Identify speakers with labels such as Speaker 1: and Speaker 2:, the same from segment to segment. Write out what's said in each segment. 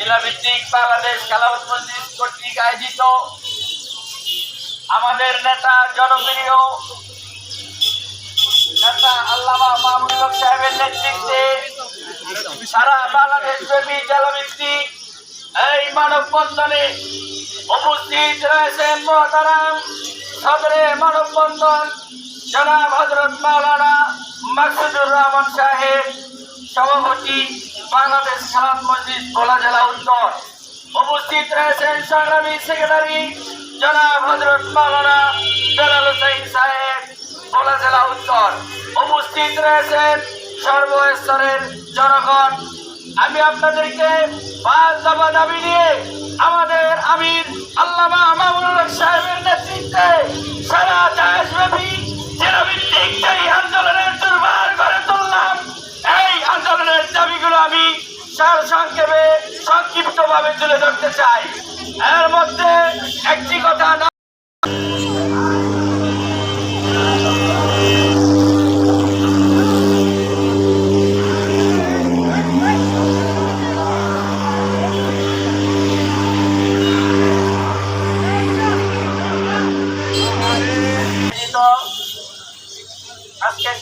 Speaker 1: জেলাভিত্তিক বাংলাদেশ খেলাফত মজলিস কর্তৃক আয়োজিত আমাদের নেতা জনপ্রিয় নেতা আল্লামা মাহমুদ সাহেবের নেতৃত্বে সারা বাংলাদেশ ব্যাপী জেলাভিত্তিক এই মানববন্ধনে উপস্থিত রয়েছেন মহতারাম সদরে মানববন্ধন জনাব হজরত মাওলানা মাকসুদুর রহমান সাহেব সভাপতি বাংলাদেশ খেলাফ মসজিদ ভোলা জেলা উত্তর। উপস্থিত রয়েছেন সংগ্রামী সেক্রেটারি জনাব হজরত মাওলানা বেলাল হোসেন সাহেব ভোলা জেলা উত্তর। উপস্থিত রয়েছেন সর্বস্তরের জনগণ। আমি আপনাদেরকে পাঁচ দফা দাবি নিয়ে আমাদের আমির আল্লামা মামুনুল সাহেবের নেতৃত্বে সারা দেশব্যাপী সার সংক্ষেপে সংক্ষিপ্তভাবে তুলে ধরতে চাই। এর মধ্যে একটি কথা না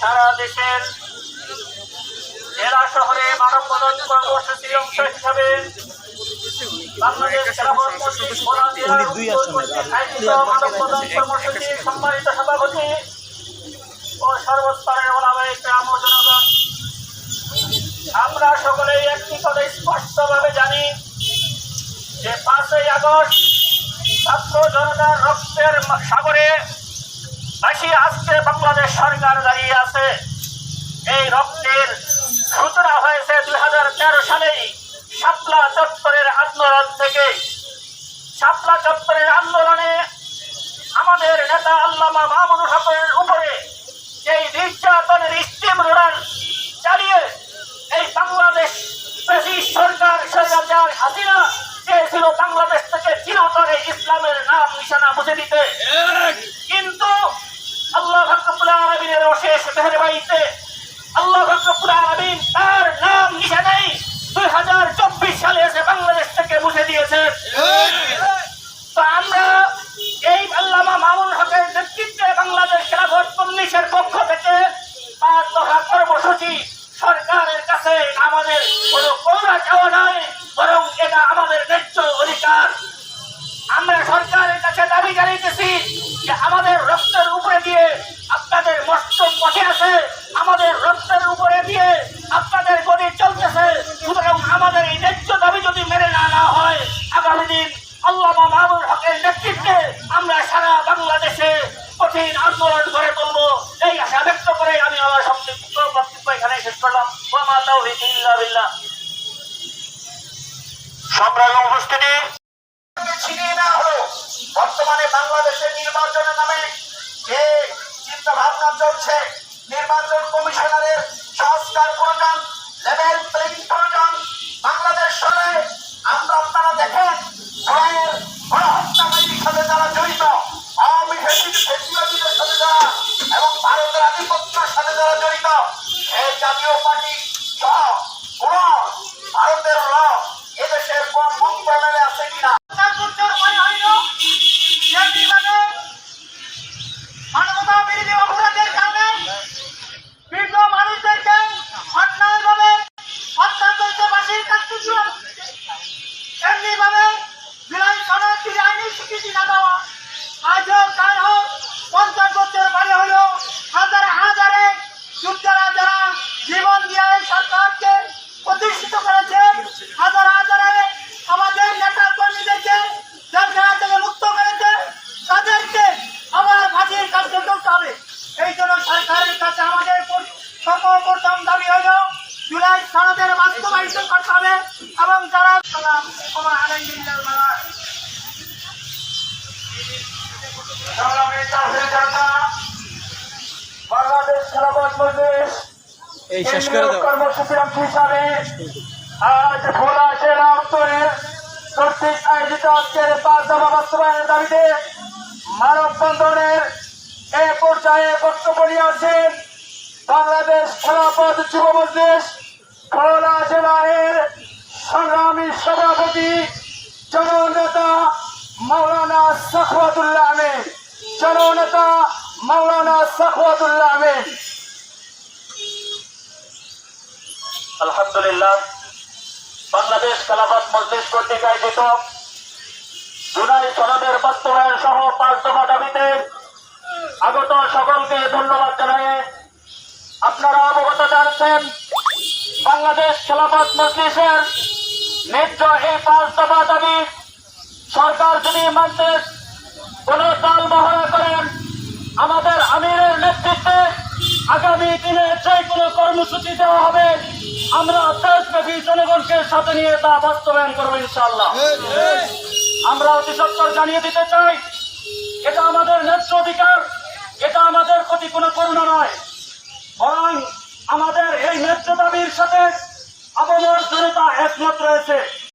Speaker 1: সারা দেশের জেলা শহরে মানব বন্ধন কর্মসূচির অংশ হিসাবে বাংলাদেশ খেলাফত আয়োজিত মানববন্ধন কর্মসূচির সম্মানিত সভাপতি ও সর্বস্তরের ওলামায়ে কেরাম জনগণ। আমরা সকলেই একটি কথা স্পষ্টভাবে জানি যে পাঁচই আগস্ট ছাত্র জনতার রক্তের সাগরে ভাসিয়ে আজকে বাংলাদেশ সরকার দাঁড়িয়ে আছে। এই রক্তের সালেই শাপলা চত্বরের আন্দোলন থেকে শাপলা চত্বরের আন্দোলনে আমাদের নেতা আল্লামা মাহমুদুল হকের উপরে যেই নির্যাতনের স্টিম রোডার চালিয়ে এই বাংলাদেশ ব্রিটিশ সরকার সরকার হাসিনা চেয়েছিল বাংলাদেশ থেকে চিরতরে ইসলামের নাম নিশানা মুছে দিতে। কিন্তু আল্লাহ আলমিনের অশেষ মেহরবাইতে কর্মসূচি সরকারের কাছে আমাদের কোনো করোনা চাওয়া নয় বরং এটা আমাদের ন্যায্য অধিকার আমরা সরকারের কাছে দাবি জানাইতেছি যে আমাদের রক্তের উপরে দিয়ে আপনাদের মস্তক পথে আছে আমাদের রক্তের উপরে দিয়ে আপনাদের গদি চলতেছে সুতরাং আমাদের এই ন্যায্য দাবি যদি মেনে না নেওয়া হয় আগামী দিন আল্লামা মাহবুর হকের নেতৃত্বে আমরা সারা বাংলাদেশে কঠিন আন্দোলন গড়ে তুলবো এই আশা ব্যক্ত করে আমি আমার সংক্ষিপ্ত বক্তব্য এখানে শেষ
Speaker 2: বাংলাদেশ সরে আমরা দেখেন, জয়ের গণহত্যাকারীর জড়িত, আওয়ামী সাথে যারা, এবং ভারতের আধিপত্যের সাথে যারা জড়িত এই জাতীয় পার্টি
Speaker 3: এই
Speaker 4: শেষ করে দাও।
Speaker 2: আজ ভোলা জেলা উত্তরের কর্তৃক আয়োজিত আজকের পাঁচ দফা বাস্তবায়নের দাবিতে মানববন্ধনের এ পর্যায়ে বক্তব্য নিয়ে আছেন বাংলাদেশ খেলাফত যুব মজলিস ভোলা জেলার
Speaker 3: সংগ্রামী সভাপতি জননেতা মাওলানা সাখওয়াতুল্লাহ আমিন জননেতা মাওলানা সাখওয়াতুল্লাহ আমিন
Speaker 1: আলহামদুলিল্লাহ, বাংলাদেশ খেলাফত মজলিস কর্তৃক আয়োজিত জুলাই সনদের বাস্তবায়ন সহ পাঁচ দফা দাবিতে আগত সকলকে ধন্যবাদ জানিয়ে আপনারা অবগত জানছেন বাংলাদেশ খেলাফত মজলিসের ন্যায্য এই পাঁচ দফা দাবি সরকার যদি মানতে কোন দল মহড়া করেন, আমাদের আমিরের নেতৃত্বে আগামী দিনে যে কোনো কর্মসূচি দেওয়া হবে। আমরা দেশব্যাপী জনগণকে সাথে নিয়ে তা বাস্তবায়ন করব ইনশাল্লাহ আমরা অতি সত্তর জানিয়ে দিতে চাই, এটা আমাদের ন্যায্য অধিকার, এটা আমাদের ক্ষতি কোনো করুণা নয়। বরং আমাদের এই ন্যায্য দাবির সাথে আবহাওয়ার জনতা একমত রয়েছে।